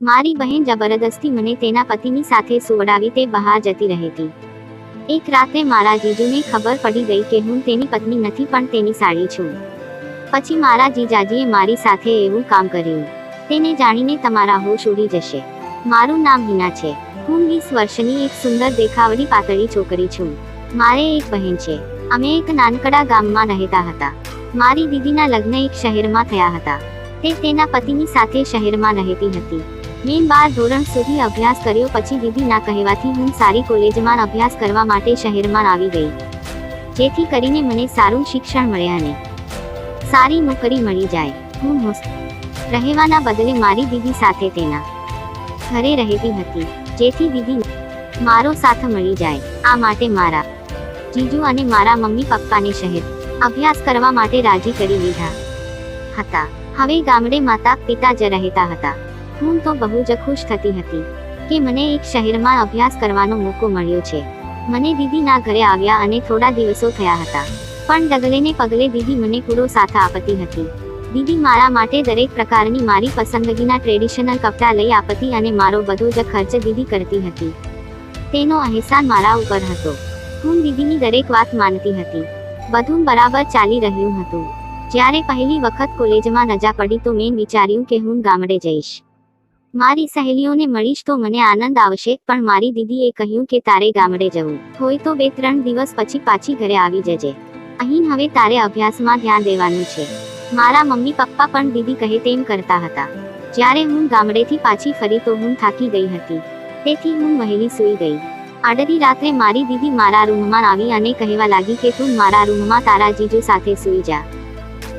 મારી બહેન જબરદસ્તી મને તેના પતિની સાથે સુવડાવી તે બહાર જતી રહેતી. એક રાત્રે મારા જીજુને ખબર પડી ગઈ કે હું તેની પત્ની નથી પણ તેની સાળી છું. પછી મારા જીજાજીએ મારી સાથે એવું કામ કર્યું. તેને જાણીને તમારા હોશ ઉડી જશે. મારું નામ હિના છે. હું વીસ વર્ષની એક સુંદર દેખાવડી પાતળી છોકરી છું. મારે એક બહેન છે. અમે એક નાનકડા ગામમાં રહેતા હતા. મારી દીદીના લગ્ન એક શહેરમાં થયા હતા. તે તેના પતિની સાથે શહેરમાં રહેતી હતી. મેં બાર ધોરણ સુધી અભ્યાસ કર્યો પછી દીદીના કહેવાથી હું સારી કોલેજમાં અભ્યાસ કરવા માટે શહેરમાં આવી ગઈ. જેથી કરીને મને સારું શિક્ષણ મળે અને સારી નોકરી મળી જાય. હું હોસ્ટ રહેવાના બદલે મારી દીદી સાથે તેના ઘરે રહેતી હતી. જેથી દીદી મારો સાથ મળી જાય. આ માટે મારા જીજુ અને મારા મમ્મી પપ્પાને શહેર અભ્યાસ કરવા માટે રાજી કરી લીધા હતા. હવે ગામડે માતા પિતા જ રહેતા હતા. હું તો બહુ જ ખુશ થતી હતી કે મને એક શહેરમાં અભ્યાસ કરવાનો મોકો મળ્યો છે. મને દીદીના ઘરે આવ્યા અને થોડા દિવસો થયા હતા. પણ ડગલેને પગલે દીદી મને પૂરો સાથ આપતી હતી. દીદી મારા માટે દરેક પ્રકારની મારી પસંદગીના ટ્રેડિશનલ કપડાં લઈ આપતી અને મારો બધો જ ખર્ચ દીદી કરતી હતી. તેનો અહેસાન મારા ઉપર હતો. હું દીદીની દરેક વાત માનતી હતી. બધું બરાબર ચાલી રહ્યું હતું. જ્યારે પહેલી વખત કોલેજમાં રજા પડી તો મેં વિચાર્યું કે હું ગામડે જઈશ. મારી સહેલીઓને મળીશ તો મને આનંદ આવશે, પણ મારી દીદીએ કહ્યું કે તારે ગામડે જવું. હોય તો બે ત્રણ દિવસ પછી પાછી ઘરે આવી જજે. અહીં હવે તારે અભ્યાસમાં ધ્યાન દેવાનું છે. મારા મમ્મી પપ્પા પણ દીદી કહે તેમ કરતા હતા. જ્યારે હું ગામડેથી પાછી ફરી તો હું થાકી ગઈ હતી. તેથી હું વહેલી સૂઈ ગઈ. આડરી રાત્રે મારી દીદી મારા રૂમમાં આવી અને કહેવા લાગી કે તું મારા રૂમમાં તારા જીજુ સાથે સૂઈ જા.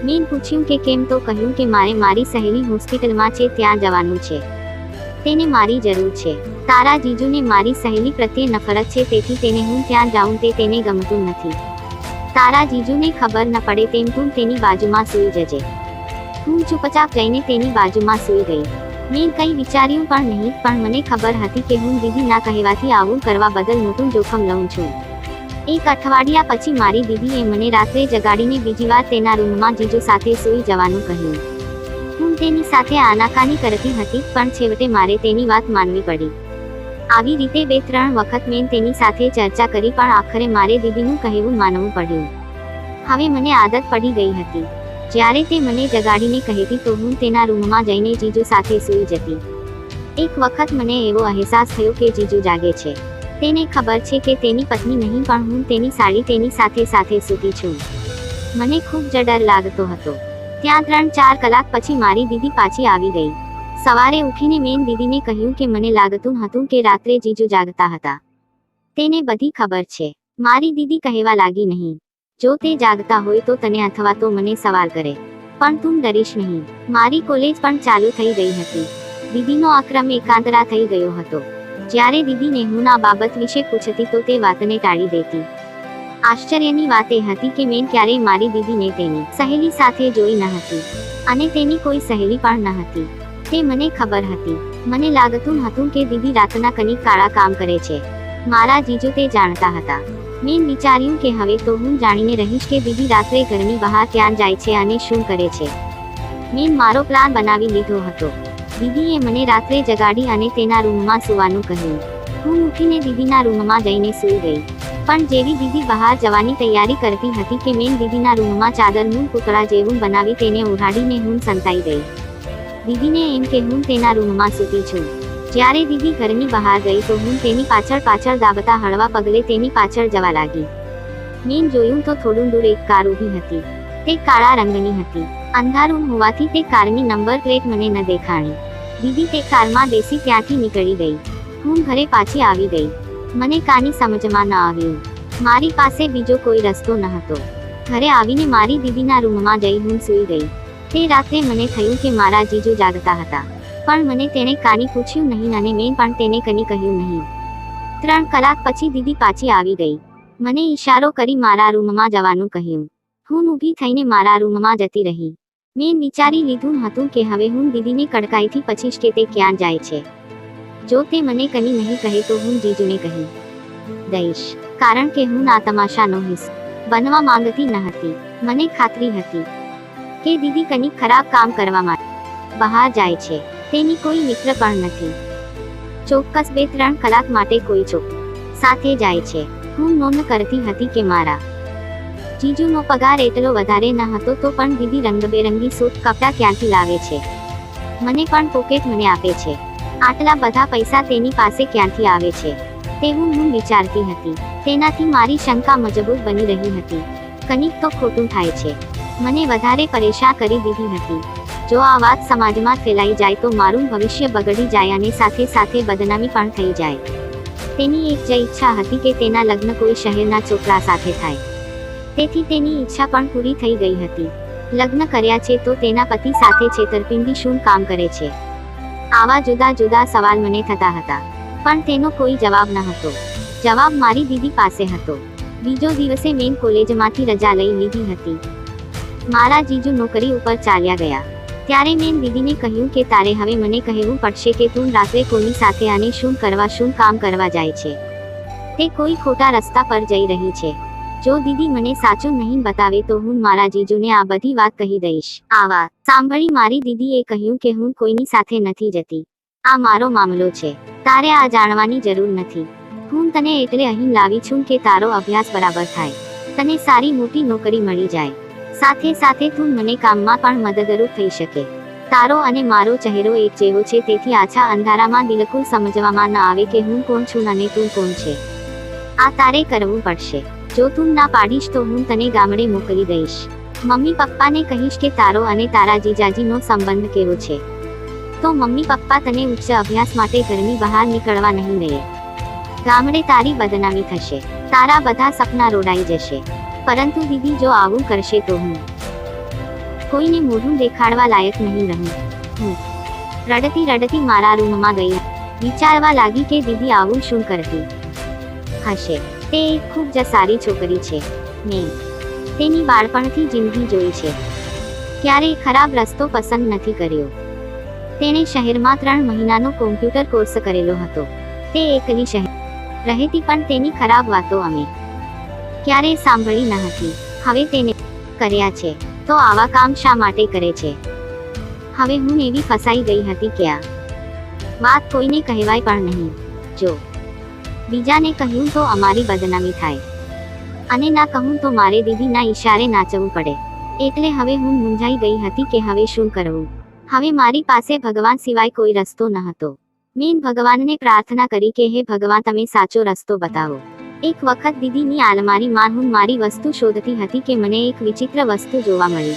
મેં પૂછ્યું કે કેમ તો કહ્યું કે મારે મારી સહેલી હોસ્પિટલમાં છે, ત્યાં જવાનું છે. તેને મારી જરૂર છે. તારા જીજુને મારી સહેલી પ્રત્યે નફરત છે, તેથી તેને હું ત્યાં જાઉં તે તેને ગમતું નથી. તારા જીજુને ખબર ન પડે તેમ તું તેની બાજુમાં સૂઈ જજે. હું ચૂપચાપ જઈને તેની બાજુમાં સૂઈ ગઈ. મેં કંઈ વિચાર્યું પણ નહીં, પણ મને ખબર હતી કે હું દીદીના કહેવાથી આવું કરવા બદલ મોટું જોખમ લઉં છું. એક અઠવાડિયા પછી મારી દીદીએ મને રાત્રે જગાડીને બીજી વાર તેના રૂમમાં જીજુ સાથે સૂઈ જવાનું કહ્યું. હું તેની સાથે આનાકાની કરતી હતી, પણ છેવટે મારે તેની વાત માનવી પડી. આવી રીતે બે ત્રણ વખત મેં તેની સાથે ચર્ચા કરી, પણ આખરે મારે દીદીનું કહેવું માનવું પડ્યું. હવે મને આદત પડી ગઈ હતી. જ્યારે તે મને જગાડીને કહેતી, તો હું તેના રૂમમાં જઈને જીજુ સાથે સૂઈ જતી. એક વખત મને એવો અહેસાસ થયો કે જીજુ જાગે છે. તેને ખબર છે કે તેની પત્ની નહીં, પણ હું તેની સાડી તેની સાથે સાથે સૂતી છું. મને ખૂબ જ ડર લાગતો હતો. ત્યાં ત્રણ ચાર કલાક પછી મારી દીદી પાછી આવી ગઈ. સવારે ઉઠીને મેં દીદીને કહ્યું કે મને લાગતું હતું કે રાત્રે જીજુ જાગતા હતા. તેને બધી ખબર છે. મારી દીદી કહેવા લાગી નહીં. જો તે જાગતા હોય તો તને અથવા તો મને સવાલ કરે. પણ તું ડરીશ નહીં. મારી કોલેજ પણ ચાલુ થઈ ગઈ હતી. દીદીનો આક્રમ એકાંતરા થઈ ગયો હતો. જ્યારે દીદીને હું ના બાબત વિશે પૂછતી તો તે વાતને ટાળી દેતી. આશ્ચર્યની વાત એ હતી કે મેં ક્યારેય મારી દીદીને તેની સહેલી સાથે જોઈ ન હતી, અને તેની કોઈ સહેલી પણ ન હતી. તે મને ખબર હતી. મને લાગતું હતું કે દીદી રાતના કનિક કાળા કામ કરે છે. મારા જીજો તે જાણતા હતા. મેં વિચાર્યું કે હવે તો હું જાણીને રહીશ કે દીદી રાત્રે ઘરની બહાર ક્યાં જાય છે અને શું કરે છે. મેં મારો પ્લાન બનાવી લીધો હતો. દીદીએ મને રાત્રે જગાડી અને તેના રૂમમાં સૂવાનું કહ્યું. હું ઉઠીને દીદીના રૂમમાં જઈને સૂઈ ગઈ. પણ જેવી દીદી બહાર જવાની તૈયારી કરતી હતી કે મેં દીદીના રૂમમાં ચાદરનું પૂતળા જેવું બનાવી તેને ઉઘાડીને હું સંતાઈ ગઈ. દીદીને એમ કે હું તેના રૂમમાં સૂતી છું. જ્યારે દીદી ઘરની બહાર ગઈ તો હું તેની પાછળ પાછળ દાબતા હળવા પગલે તેની પાછળ જવા લાગી. મેં જોયું તો થોડું દૂર એક કાર ઊભી હતી. તે કાળા રંગની હતી. અંધારું હોવાથી તે કારની નંબર પ્લેટ મને ન દેખાણી. દીદી તે કારમાં બેસી ત્યાંથી નીકળી ગઈ. હું ઘરે પાછી આવી ગઈ. મને કાની સમજમાં ન આવ્યું? મારી પાસે બીજો કોઈ રસ્તો ન હતો. ઘરે આવીને મારી દીદીના રૂમમાં જઈ હું સૂઈ ગઈ. તે રાત્રે મને થયું કે મારા જીજુ જાગતા હતા. પણ મને તેણે કાની પૂછ્યું નહીં અને મેં પણ તેને કની કહ્યું નહીં. ત્રણ કલાક પછી દીદી પાછી આવી ગઈ. મને ઈશારો કરી મારા રૂમમાં જવાનું કહ્યું. હું ઊભી થઈને મારા રૂમમાં જતી રહી. મેં વિચારી લીધું હતું કે હવે હું દીદીને કડકાઈથી પછીશ કે તે ક્યાં જાય છે. જો તે મને કહી નહીં કહે તો હું જીજુને કહી દઈશ. કારણ કે હું આ તમાશાનો હિસ્સ બનવા માંગતી ન હતી. મને ખાતરી હતી કે દીદી કની ખરાબ કામ કરવા માટે બહાર જાય છે. તેની કોઈ મિત્ર પણ નથી. ચોક્કસ બે ત્રણ કલાક માટે કોઈ ચોક સાથે જાય છે. હું નોંધ કરતી હતી કે મારા જીજુનો પગાર એટલો વધારે ન હતો તો પણ દીદી રંગબેરંગી સૂટ કપડાં ક્યાંથી લાવે છે? મને પણ પોકેટ મને આપે છે. આટલા બધા પૈસા તેની પાસે ક્યાંથી આવે છે? તેવું હું વિચારતી હતી. તેનાથી મારી શંકા મજબૂત બની રહી હતી. કનિક તો ખોટું થાય છે. મને વધારે પરેશાન કરી દીધી હતી. જો આ વાત સમાજમાં ફેલાઈ જાય તો મારું ભવિષ્ય બગડી જાય અને સાથે સાથે બદનામી પણ થઈ જાય. તેની એક જ ઈચ્છા હતી કે તેના લગ્ન કોઈ શહેરના છોકરા સાથે થાય. તેથી તેની ઈચ્છા પણ પૂરી થઈ ગઈ હતી. લગ્ન કર્યા છે તો તેના પતિ સાથે છેતરપિંડી શું કામ કરે છે? આવા જુદા જુદા સવાલ મને થતા હતા. પણ તેનો કોઈ જવાબ ન હતો. જવાબ મારી દીદી પાસે હતો. બીજો દિવસે મેં કોલેજમાંથી રજા લઈ લીધી હતી. મારા જીજુ નોકરી ઉપર ચાલ્યા ગયા. ત્યારે મેં દીદીને કહ્યું કે તારે હવે મને કહેવું પડશે કે તું રાત્રે કોની સાથે આને શું કરવા શું કામ કરવા જાય છે. તે કોઈ ખોટા રસ્તા પર જઈ રહી છે. જો દીદી મને સાચું નહીં બતાવે તો હું મારા જીજુને આ બધી વાત કહી દઈશ. આ વાત સાંભળી મારી દીદીએ કહ્યું કે હું કોઈની સાથે નથી જતી. આ મારો મામલો છે. તારે આ જાણવાની જરૂર નથી. હું તને એટલે અહીં લાવી છું કે તારો અભ્યાસ બરાબર થાય. તને સારી મોટી નોકરી મળી જાય. સાથે સાથે તું મને કામમાં પણ મદદરૂપ થઈ શકે. તારો અને મારો ચહેરો એક જેવો છે તેથી આછા અંધારામાં બિલકુલ સમજવામાં ન આવે કે હું કોણ છું અને તું કોણ છે. આ તારે કરવું પડશે. જો તું ના પાડીશ તો હું તને ગામડે મોકલી દઈશ. મમ્મી પપ્પાને કહીશ કે તારો અને તારા જીજાજીનો સંબંધ કેવો છે? તો મમ્મી પપ્પા તને ઉચ્ચ અભ્યાસ માટે ઘરની બહાર નીકળવા નહીં દે. ગામડે તારી બદનામી થશે. તારા બધા સપના રોડાઈ જશે. પરંતુ દીદી જો આવું કરશે તો હું કોઈને મોઢું દેખાડવા લાયક નહીં રહું. હું રડતી રડતી મારા રૂમમાં ગઈ. વિચારવા લાગી કે દીદી આવું શું કરતી હશે? તે એક ખૂબ જ સારી છોકરી છે. મેં તેની બાળપણથી જિંદગી જોઈ છે. ક્યારેય ખરાબ રસ્તો પસંદ નથી કર્યો. તેણે શહેરમાં ત્રણ મહિનાનો કોમ્પ્યુટર કોર્સ કરેલો હતો. તે એકલી શહેર રહેતી પણ તેની ખરાબ વાતો અમે ક્યારેય સાંભળી ન હતી. હવે તેને કર્યા છે. તો આવા કામ શા માટે કરે છે? હવે હું એવી ફસાઈ ગઈ હતી કે આ વાત કોઈને કહેવાય પણ નહીં. જો બીજાને કહ્યું તો અમારી બદનામી થાય. અને ના કહું તો મારે દીદીના ઈશારે નાચવું પડે. એટલે હવે હું મૂંઝાઈ ગઈ હતી કે હવે શું કરવું? હવે મારી પાસે ભગવાન સિવાય કોઈ રસ્તો ન હતો મેં ભગવાનને પ્રાર્થના કરી કે, હે ભગવાન, તમે સાચો રસ્તો બતાવો. એક વખત દીદીની આલમારીમાં હું મારી વસ્તુ શોધતી હતી કે મને એક વિચિત્ર વસ્તુ જોવા મળી.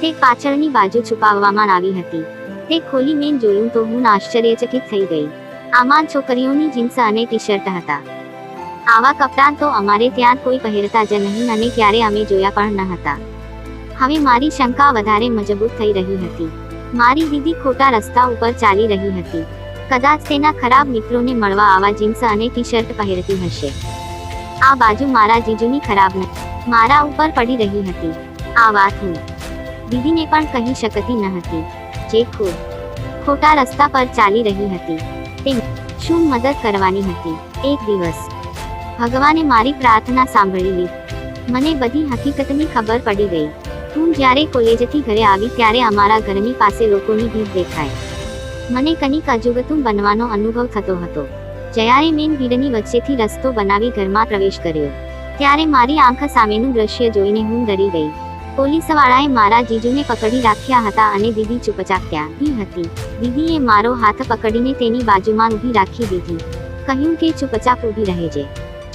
તે પાછળની બાજુ છુપાવવામાં આવી હતી. તે ખોલી મેં જોયું તો હું આશ્ચર્યચકિત થઈ ગઈ. આમાં છોકરીઓની જીન્સ અને ટી શર્ટ હતા. આવા કપડાં તો અમારે ત્યાં કોઈ પહેરતા જ નહીં અને ક્યારે અમે જોયા પણ ન હતા. હવે મારી શંકા વધારે મજબૂત થઈ રહી હતી. મારી દીદી ખોટા રસ્તા ઉપર ચાલી રહી હતી. કદાચ તેના ખરાબ મિત્રોને મળવા આવા જીન્સ અને ટી શર્ટ પહેરતી હશે. આ બાજુ મારા જીજુની ખરાબ મારા ઉપર પડી રહી હતી. આ વાત હું દીદીને પણ કહી શકતી ન હતી. જે ખોટા રસ્તા પર ચાલી રહી હતી. તે શું મદદ કરવાની હતી? એક દિવસ. ભગવાને મારી પ્રાર્થના સાંભળી લીધી મને બધી હકીકતની ખબર પડી ગઈ. હું જ્યારે કોલેજથી ઘરે આવી ત્યારે અમારા ઘરની પાસે લોકોની ભીડ દેખાય મને કનિક અજુગતું બનવાનો અનુભવ થતો હતો. જ્યારે મેં ભીડની વચ્ચેથી રસ્તો બનાવી ઘરમાં પ્રવેશ કર્યો. ત્યારે મારી આંખ સામેનું દ્રશ્ય જોઈને હું ડરી ગઈ. પોલીસવાળાએ મારા જીજુને પકડી રાખ્યા હતા અને દીદી ચૂપચાપ હતી. દીદીએ મારો હાથ પકડીને તેની બાજુમાં ઊભી રાખી દીધી. કહ્યું કે ચૂપચાપ ઊભી રહેજે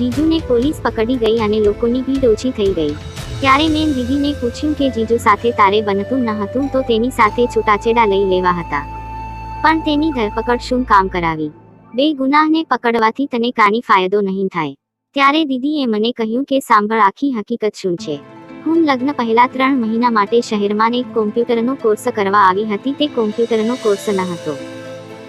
જીજુને પોલીસ પકડી ગઈ અને લોકોની ભીડ ઓછી થઈ ગઈ. ત્યારે મેં દીદીને પૂછ્યું કે જીજુ સાથે તારે બનતું ન હતું તો તેની સાથે છૂટાછેડા લઈ લેવા હતા. પણ તેની ધરપકડ શું કામ કરાવી? બે ગુનાહને પકડવાથી તને કાની ફાયદો નહીં થાય. ત્યારે દીદીએ મને કહ્યું કે સાંભળ આખી હકીકત શું છે. હું લગ્ન પહેલા ત્રણ મહિના માટે શહેરમાં એક કોમ્પ્યુટરનો કોર્સ કરવા આવી હતી, તે કોમ્પ્યુટરનો કોર્સ ન હતો.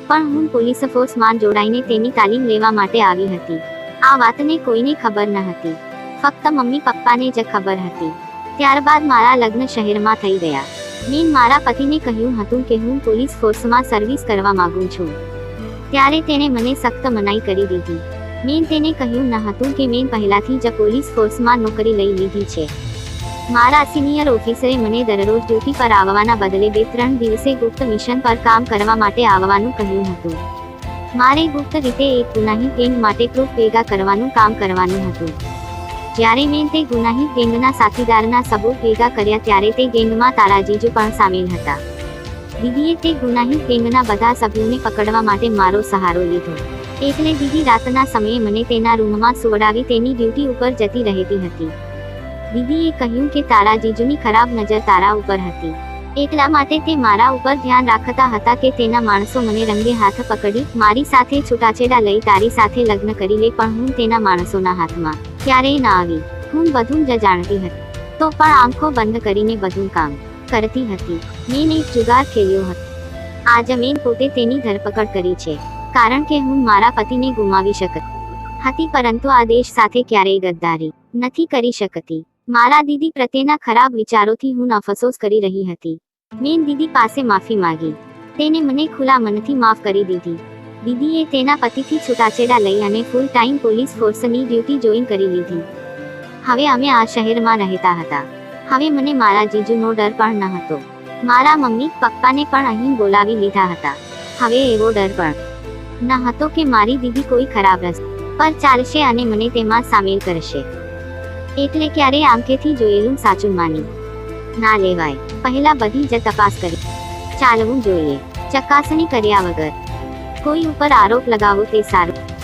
પણ હું પોલીસ ફોર્સમાં જોડાઈને તેની તાલીમ લેવા માટે આવી હતી. આ વાતને કોઈને ખબર ન હતી. ફક્ત મમ્મી પપ્પાને જ ખબર હતી. ત્યારબાદ મારા લગ્ન શહેરમાં થઈ ગયા. મેં મારા પતિને કહ્યું હતું કે હું પોલીસ ફોર્સમાં સર્વિસ કરવા માંગુ છું. ત્યારે તેણે મને સખ્ત મનાઈ કરી દીધી. મેં તેને કહ્યું ન હતું કે મેં પહેલાથી જ પોલીસ ફોર્સમાં નોકરી લઈ લીધી છે. મારા સિનિયર ઓફિસરે મને દરરોજ ડ્યુટી પર આવવાના બદલે બે ત્રણ દિવસે ગુપ્ત મિશન પર કામ કરવા માટે આવવાનું કહ્યું હતું. મારે ગુપ્ત રીતે એક ગુનાહિત ગેંગ માટે પ્રૂફ ભેગા કરવાનું કામ કરવાનું હતું. જ્યારે મેં તે ગુનાહિત ગેંગના સાથીદારના સબૂત ભેગા કર્યા ત્યારે તે ગેંગમાં તારાજીજુ પણ સામેલ હતા. દીદીએ તે ગુનાહિત ગેંગના બધા સભ્યોને પકડવા માટે મારો સહારો લીધો. એટલે દીદી રાતના સમયે મને તેના રૂમમાં સુવડાવી તેની ડ્યુટી ઉપર જતી રહેતી હતી. દીદીએ કહ્યું કે તારા જીજુની ખરાબ નજર તારા ઉપર હતી. એટલા માટે તે મારા ઉપર ધ્યાન રાખતા હતા કે તેના માણસો મને રંગે હાથ પકડી, મારી સાથે છૂટાછેડા લઈ તારી સાથે લગ્ન કરી લે, પણ હું તેના માણસોના હાથમાં ક્યારેય ના આવી. હું બધું જ જાણતી હતી. તો પણ આંખો બંધ કરીને બધું કામ કરતી હતી. મેં એક જુગાર ખેલ્યો હતો. આ મેં પોતે તેની ધરપકડ કરી છે. કારણ કે હું મારા પતિને ગુમાવી શકત હતી, પરંતુ આ દેશ સાથે ક્યારેય ગદ્દારી નથી કરી શકતી. મારા દીદી પ્રત્યેના ખરાબ વિચારોથી હું અફસોસ કરી રહી હતી. મેં દીદી પાસે માફી માંગી. તેને મને ખુલ્લા મનથી માફ કરી દીધી. દીદીએ તેના પતિથી છૂટાછેડા લઈ અને ફૂલ ટાઈમ પોલીસ ફોર્સની ડ્યુટી જોઈન કરી લીધી. હવે અમે આ શહેરમાં રહેતા હતા. હવે મને મારા જીજુનો ડર પણ ન હતો. મારા મમ્મી, પપ્પાને પણ અહીં બોલાવી લીધા હતા. હવે એવો ડર પણ ન હતો કે મારી દીદી કોઈ ખરાબ રસ્તે પર ચાલશે અને મને તેમાં સામેલ કરશે. એટલે ક્યારે આંખેથી જોયેલું સાચું માની? ના લેવાય. પહેલા બધી જ તપાસ કરી. ચાલવું જોઈએ. ચકાસણી કર્યા વગર. કોઈ ઉપર આરોપ લગાવો તે સારું.